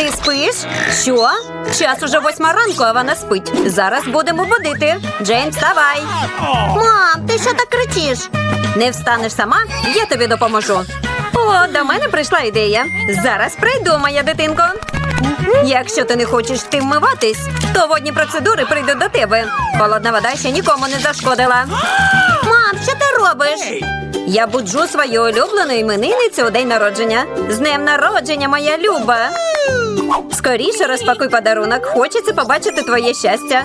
Ти спиш? Що? Час уже восьма ранку, а вона спить. Зараз будемо будити. Джейн, вставай. Мам, ти що так кричиш? Не встанеш сама, я тобі допоможу. О, до мене прийшла ідея. Зараз прийду, моя дитинко. Якщо ти не хочеш ти вмиватись, то водні процедури прийдуть до тебе. Холодна вода ще нікому не зашкодила. Мам, що ти робиш? Я буджу свою улюблену іменинницю у день народження. З днем народження, моя люба. Скоріше розпакуй подарунок. Хочеться побачити твоє щастя.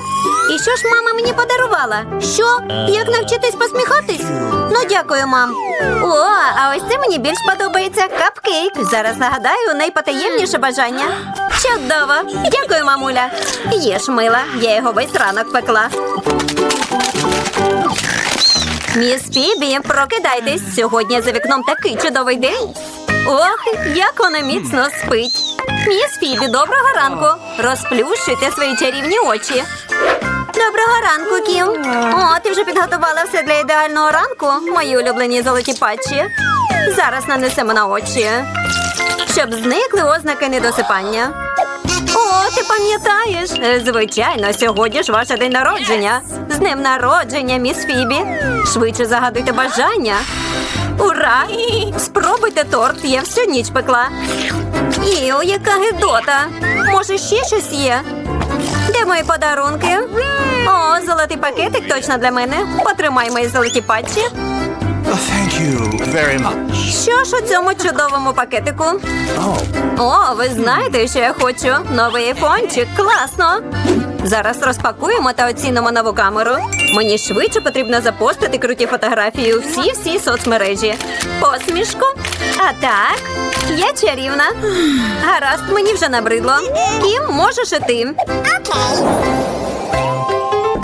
І що ж мама мені подарувала? Що? Як навчитись посміхатись? Ну, дякую, мам. О, а ось це мені більш подобається капкейк. Зараз нагадаю найпотаємніше бажання. Чудово! Дякую, мамуля. Їж мила, я його весь ранок пекла. Міс Фібі, прокидайтесь. Сьогодні за вікном такий чудовий день. Ох, як вона міцно спить. Міс Фібі, доброго ранку. Розплющуйте свої чарівні очі. Доброго ранку, Кім. О, ти вже підготувала все для ідеального ранку, мої улюблені золоті патчі. Зараз нанесемо на очі, щоб зникли ознаки недосипання. О, ти пам'ятаєш? Звичайно, сьогодні ж ваше день народження. З днем народження, міс Фібі. Швидше загадуйте бажання. Ура! Спробуйте торт, я всю ніч пекла. Іо, яка гидота. Може, ще щось є? Де мої подарунки? О, золотий пакетик точно для мене. Потримай мої золоті патчі. Oh, thank you very much. Що ж у цьому чудовому пакетику? Oh, О, ви знаєте, що я хочу? Новий айфончик. Класно. Зараз розпакуємо та оцінимо нову камеру. Мені швидше потрібно запостити круті фотографії у всі всі соцмережі. Посмішку. А так, я чарівна. Гаразд, мені вже набридло. Кім, можеш і ти.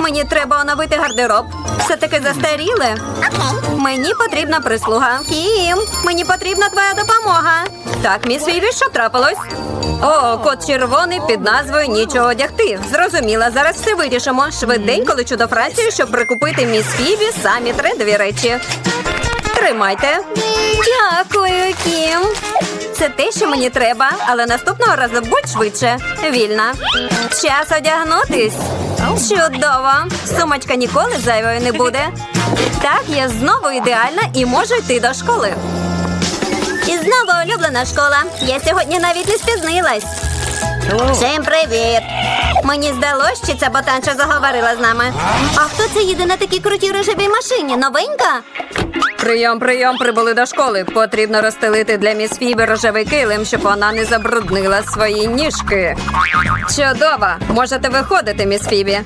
Мені треба оновити гардероб. Все таки застаріле. Мені потрібна прислуга. Кім, мені потрібна твоя допомога. Так, міс Фіві, що трапилось? О, кот червоний під назвою Нічого одягти. Зрозуміла, зараз все вирішимо. Швиденько лечу до Франції, щоб прикупити міс Фіві самі трендові речі. Тримайте. Дякую, Кім. Це те, що мені треба, але наступного разу будь швидше. Вільна. Час одягнутись. Чудово. Сумочка ніколи зайвою не буде. Так, я знову ідеальна і можу йти до школи. І знову улюблена школа. Я сьогодні навіть не спізнилась. Всім привіт! Мені здалося, що ця ботанча заговорила з нами. А хто це їде на такій крутій рожевій машині? Новенька? Прийом, прийом, прибули до школи. Потрібно розстелити для міс Фіби рожевий килим, щоб вона не забруднила свої ніжки. Чудово! Можете виходити, міс Фібі.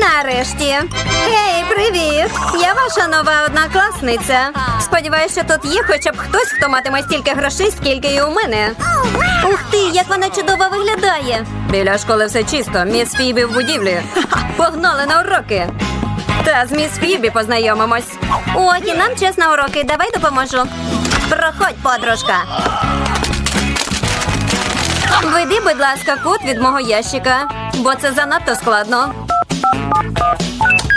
Нарешті. Гей, привіт! Я ваша нова однокласниця. Сподіваюся, що тут є хоча б хтось, хто матиме стільки грошей, скільки і у мене. Ух ти, як вона чудово виглядає! Біля школи все чисто. Міс Фібі в будівлі. Погнали на уроки. Та з міс Фібі познайомимось. О, і нам час на уроки. Давай допоможу. Проходь, подружка. Веди, будь ласка, код від мого ящика, бо це занадто складно.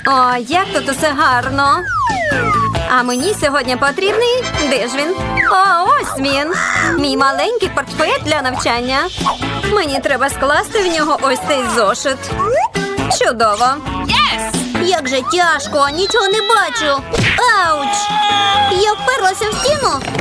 О, як тут усе гарно. А мені сьогодні потрібний. Де ж він? О, ось він. Мій маленький портфель для навчання. Мені треба скласти в нього ось цей зошит. Чудово. Як же тяжко, нічого не бачу. Ауч! Я вперлася в стіну.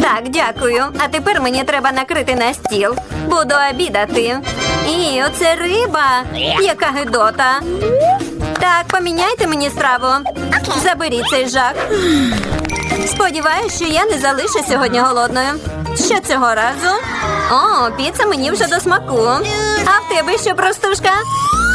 Так, дякую. А тепер мені треба накрити на стіл. Буду обідати. І оце риба. Яка гидота. Так, поміняйте мені страву. Заберіть цей жах. Сподіваюсь, що я не залишу сьогодні голодною. Що цього разу? О, піца мені вже до смаку. А в тебе що, простушка?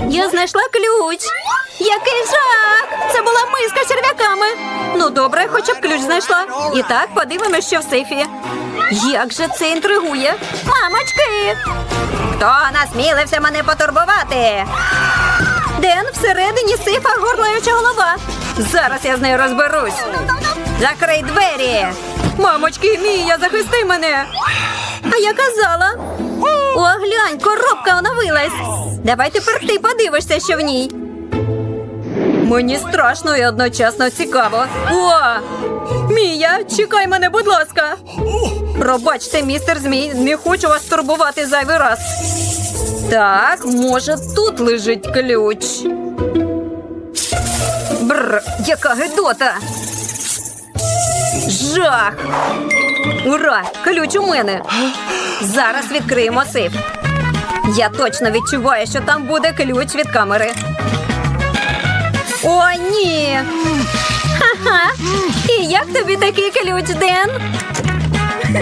Я знайшла ключ. Який жах! Це була миска з черв'яками. Ну добре, хоча б ключ знайшла. І так, подивимось, що в сейфі. Як же це інтригує? Мамочки! Хто насмілився мене потурбувати? Ден, всередині сейфа горлаюча голова. Зараз я з нею розберусь. Закрий двері. Мамочки, Мія, захисти мене. А я казала. О, глянь, коробка оновилась. Давай тепер ти подивишся, що в ній. Мені страшно і одночасно цікаво. О! Мія, чекай мене, будь ласка. Пробачте, містер Змій, не хочу вас турбувати зайвий раз. Так, може, тут лежить ключ. Бррр, яка гидота. Жах. Ура! Ключ у мене. Зараз відкриємо сейф. Я точно відчуваю, що там буде ключ від камери. О, ні. Ха-ха. І як тобі такий ключ, Ден?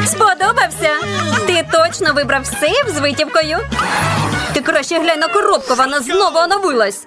Сподобався? Ти точно вибрав сейф з витівкою? Ти краще глянь на коробку, вона знову оновилась.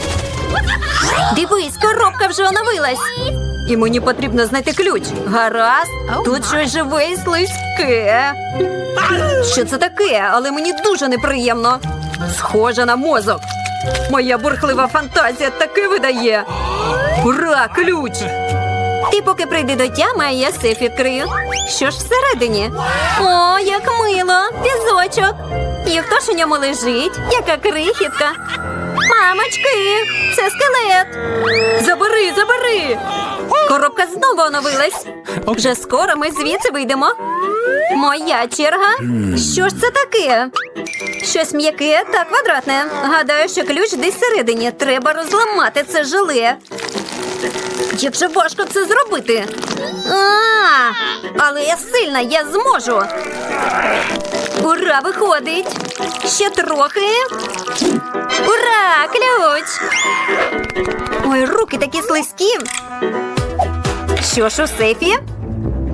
Дивись, коробка вже оновилась. І мені потрібно знайти ключ. Гаразд, тут щось живе і слизьке. Що це таке? Але мені дуже неприємно. Схоже на мозок. Моя бурхлива фантазія таки видає. Ура, ключ! Ти поки прийди до тями, а я сейф відкрию. Що ж всередині? О, як мило! Візочок. І хто ж у ньому лежить? Яка крихітка. Мамочки, це скелет. Забери, забери. Коробка знову оновилась. Вже скоро ми звідси вийдемо. Моя черга. Що ж це таке? Щось м'яке та квадратне. Гадаю, що ключ десь всередині. Треба розламати це желе. Як же важко це зробити? А, але я сильна, я зможу. Ура, виходить. Ще трохи. Ура! Ключ! Ой, руки такі слизькі. Що ж у сейфі?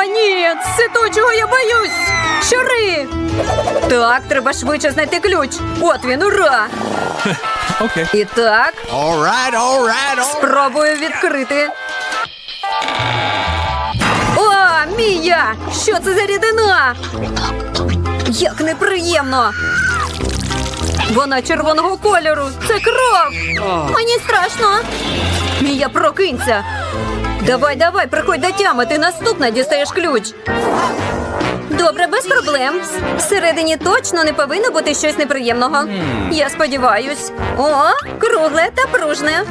О, ні, це то, чого я боюсь. Щури! Так, треба швидше знайти ключ. От він, ура! Okay. І так, All right, all right, all спробую відкрити. О, Мія! Що це за рідина? Як неприємно! Вона червоного кольору. Це кров. Мені страшно. Мія, прокинься. Давай, давай, приходь до тями. Ти наступна дістаєш ключ. Добре, без проблем. Всередині точно не повинно бути щось неприємного. Я сподіваюсь. О, кругле та пружне.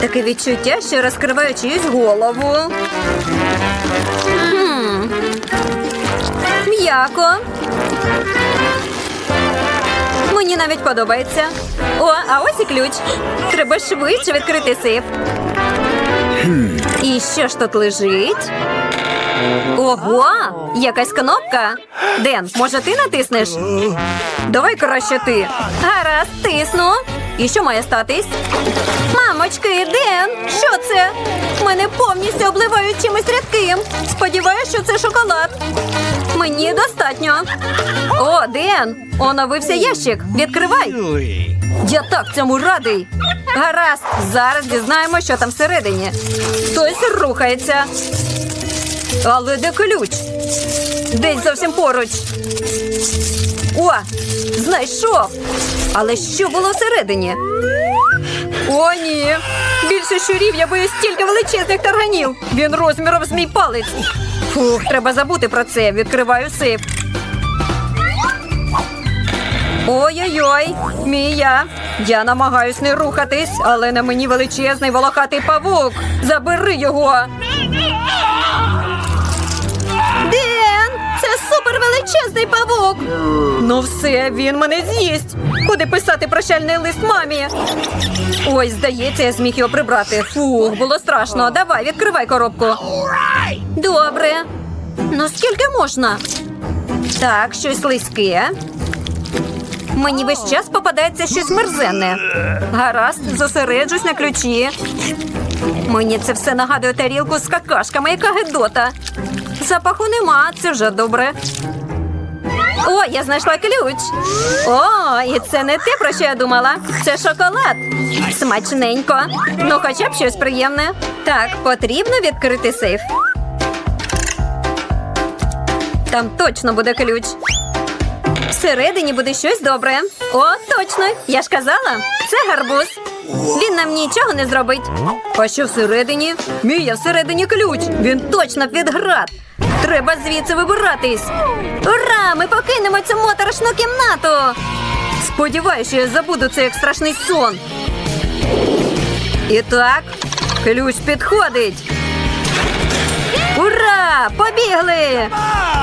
Таке відчуття, що розкриваю чиюсь голову. Хм. М'яко. Мені навіть подобається. О, а ось і ключ. Треба швидше відкрити сейф. І що ж тут лежить? Ого, якась кнопка. Ден, може ти натиснеш? Давай краще ти. Гаразд, тисну. І що має статись? Мамочки, Ден, що це? Мене повністю обливають чимось рідким. Сподіваюся, що це шоколад. Мені достатньо. О, Ден, оновився ящик. Відкривай. Я так цьому радий. Гаразд, зараз дізнаємо, що там всередині. Хтось рухається. Але де ключ? Десь зовсім поруч. О, знайшов. Але що було всередині? О, ні. Більше щурів я боюсь стільки величезних тарганів. Він розміром з мій палець. Фух, треба забути про це. Відкриваю сейф. Ой-ой-ой, Мія. Я намагаюсь не рухатись, але на мені величезний волохатий павук. Забери його. Ден, це супервеличезний павук. Ну все, він мене з'їсть. Куди писати прощальний лист мамі? Ой, здається, я зміг його прибрати. Фух, було страшно. Давай, відкривай коробку. Ну скільки можна? Так, щось слизьке. Мені весь час попадається щось мерзенне. Гаразд, зосереджусь на ключі. Мені це все нагадує тарілку з какашками, яка гидота. Запаху нема, це вже добре. О, я знайшла ключ. О, і це не те, про що я думала. Це шоколад. Смачненько. Ну, хоча б щось приємне. Так, потрібно відкрити сейф. Там точно буде ключ. Всередині буде щось добре. О, точно! Я ж казала, це гарбуз. Він нам нічого не зробить. А що всередині? Мія, всередині ключ. Він точно під град. Треба звідси вибиратись. Ура! Ми покинемо цю моторошну кімнату. Сподіваюся, я забуду це як страшний сон. І так, ключ підходить. Ура! Побігли!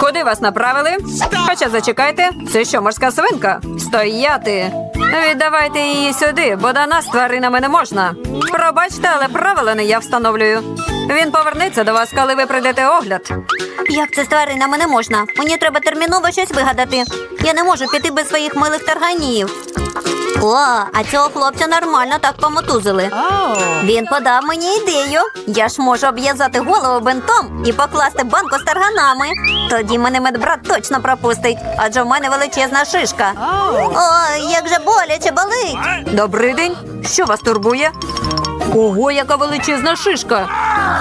Куди вас направили? Хоча зачекайте, це що, морська свинка? Стояти. Віддавайте її сюди, бо до нас тваринами не можна. Пробачте, але правила не я встановлюю. Він повернеться до вас, коли ви прийдете огляд. Як це з тваринами не можна? Мені треба терміново щось вигадати. Я не можу піти без своїх милих тарганів. О, а цього хлопця нормально так помотузили. Він подав мені ідею. Я ж можу обв'язати голову бинтом і покласти банку з тарганами. Тоді мене медбрат точно пропустить, адже в мене величезна шишка. Ой, як же боляче болить. Добрий день. Що вас турбує? Ого, яка величезна шишка.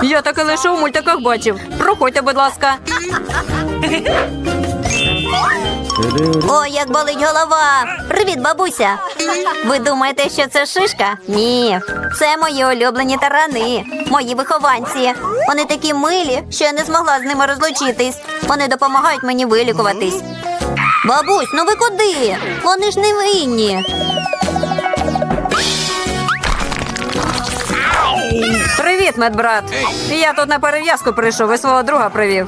Я таке лише у мультиках бачив. Проходьте, будь ласка. Ой, як болить голова. Привіт, бабуся. Ви думаєте, що це шишка? Ні, це мої улюблені тарани, мої вихованці. Вони такі милі, що я не змогла з ними розлучитись. Вони допомагають мені вилікуватись. Бабусь, ну ви куди? Вони ж не винні. Привіт, медбрат. Я тут на перев'язку прийшов і свого друга привів.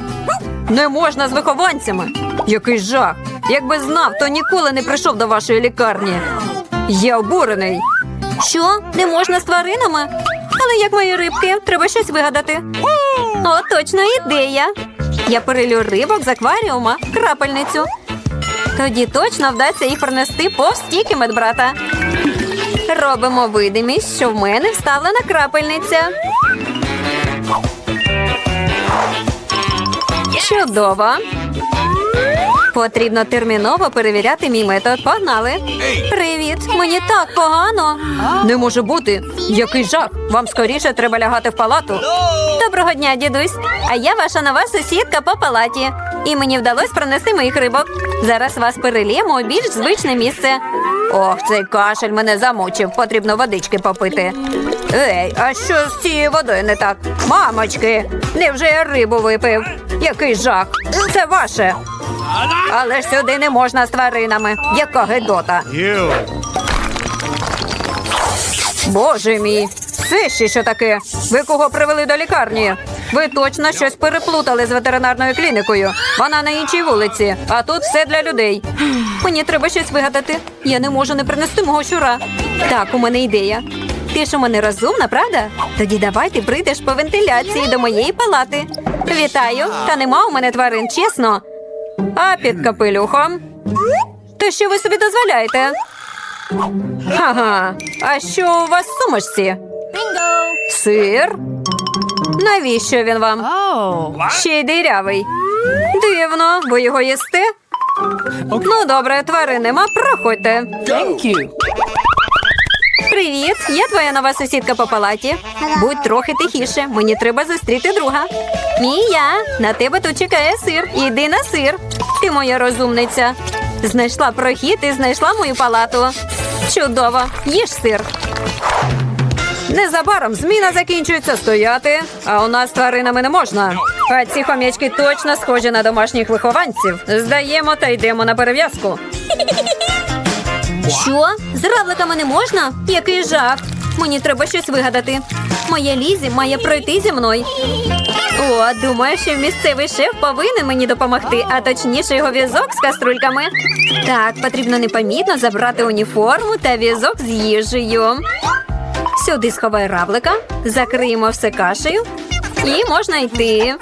Не можна з вихованцями. Який жах. Якби знав, то ніколи не прийшов до вашої лікарні. Я обурений. Що? Не можна з тваринами? Але як мої рибки, треба щось вигадати. О, точно ідея. Я перелю рибок з акваріума крапельницю. Тоді точно вдасться їх пронести повз медбрата. Робимо видимість, що в мене вставлена крапельниця. Чудово. Потрібно терміново перевіряти мій метод. Погнали. Привіт, мені так погано. Не може бути. Який жах. Вам скоріше треба лягати в палату. Доброго дня, дідусь. А я ваша нова сусідка по палаті. І мені вдалося пронести моїх рибок. Зараз вас переліємо у більш звичне місце. Ох, цей кашель мене замучив. Потрібно водички попити. Ей, а що з цією водою не так? Мамочки, невже я рибу випив? Який жах. Це ваше. Але ж сюди не можна з тваринами. Яка гидота. Боже мій, це ще що таке? Ви кого привели до лікарні? Ви точно щось переплутали з ветеринарною клінікою. Вона на іншій вулиці, а тут все для людей. Мені треба щось вигадати. Я не можу не принести мого щура. Так, у мене ідея. Ти ж у мене розумна, правда? Тоді давай ти прийдеш по вентиляції до моєї палати. Вітаю, та нема у мене тварин, чесно. А під капелюхом? То що ви собі дозволяєте? Ага, а що у вас в сумочці? Сир? Навіщо він вам? Ще й дирявий. Дивно, ви його їсте? Ну, добре, тварин нема, проходьте. Thank you. Привіт, я твоя нова сусідка по палаті. Будь трохи тихіше, мені треба зустріти друга. Мія, на тебе тут чекає сир. Іди на сир. Ти моя розумниця. Знайшла прохід і знайшла мою палату. Чудово, їж сир. Незабаром зміна закінчується стояти, а у нас тваринами не можна. А ці хом'ячки точно схожі на домашніх вихованців. Здаємо та йдемо на перев'язку. Що? З равликами не можна? Який жах! Мені треба щось вигадати. Моя Лізі має пройти зі мною. О, думаю, що місцевий шеф повинен мені допомогти, а точніше його візок з каструльками. Так, потрібно непомітно забрати уніформу та візок з їжею. Сюди сховай равлика, закриємо все кашею і можна йти.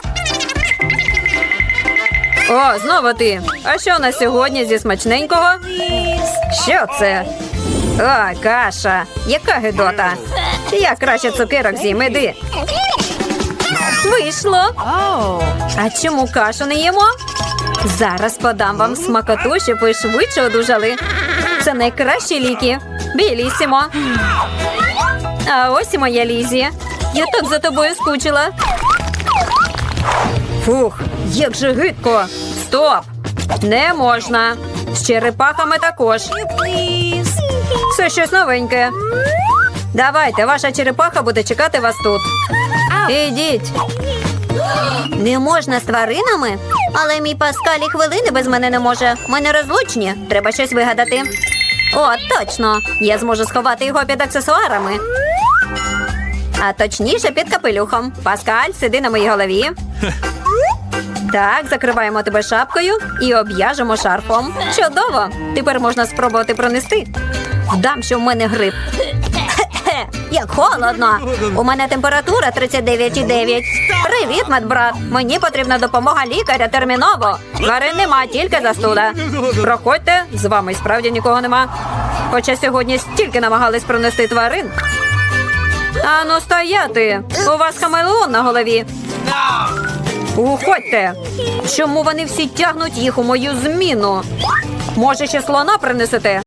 О, знову ти. А що у нас сьогодні зі смачненького? Що це? О, каша. Яка гидота. Я краще цукерок з'їм, іди. Вийшло. А чому кашу не їмо? Зараз подам вам смакоту, щоб ви швидше одужали. Це найкращі ліки. Білісімо. А ось і моя Лізі. Я так за тобою скучила. Фух, як же гидко. Стоп! Не можна. З черепахами також. Це щось новеньке. Давайте, ваша черепаха буде чекати вас тут. Ідіть. Не можна з тваринами? Але мій Паскаль і хвилини без мене не може. Ми не розлучні. Треба щось вигадати. О, точно. Я зможу сховати його під аксесуарами. А точніше під капелюхом. Паскаль, сиди на моїй голові. Так, закриваємо тебе шапкою і об'яжемо шарфом. Чудово! Тепер можна спробувати пронести. Вдам, що в мене грип. Як холодно. У мене температура 39,9. Привіт, медбрат. Мені потрібна допомога лікаря терміново. Тварин нема, тільки застуда. Проходьте, з вами справді нікого нема. Хоча сьогодні стільки намагались пронести тварин. Ану, стояти! У вас хамелеон на голові. Уходьте! Чому вони всі тягнуть їх у мою зміну? Може, ще слона принесете?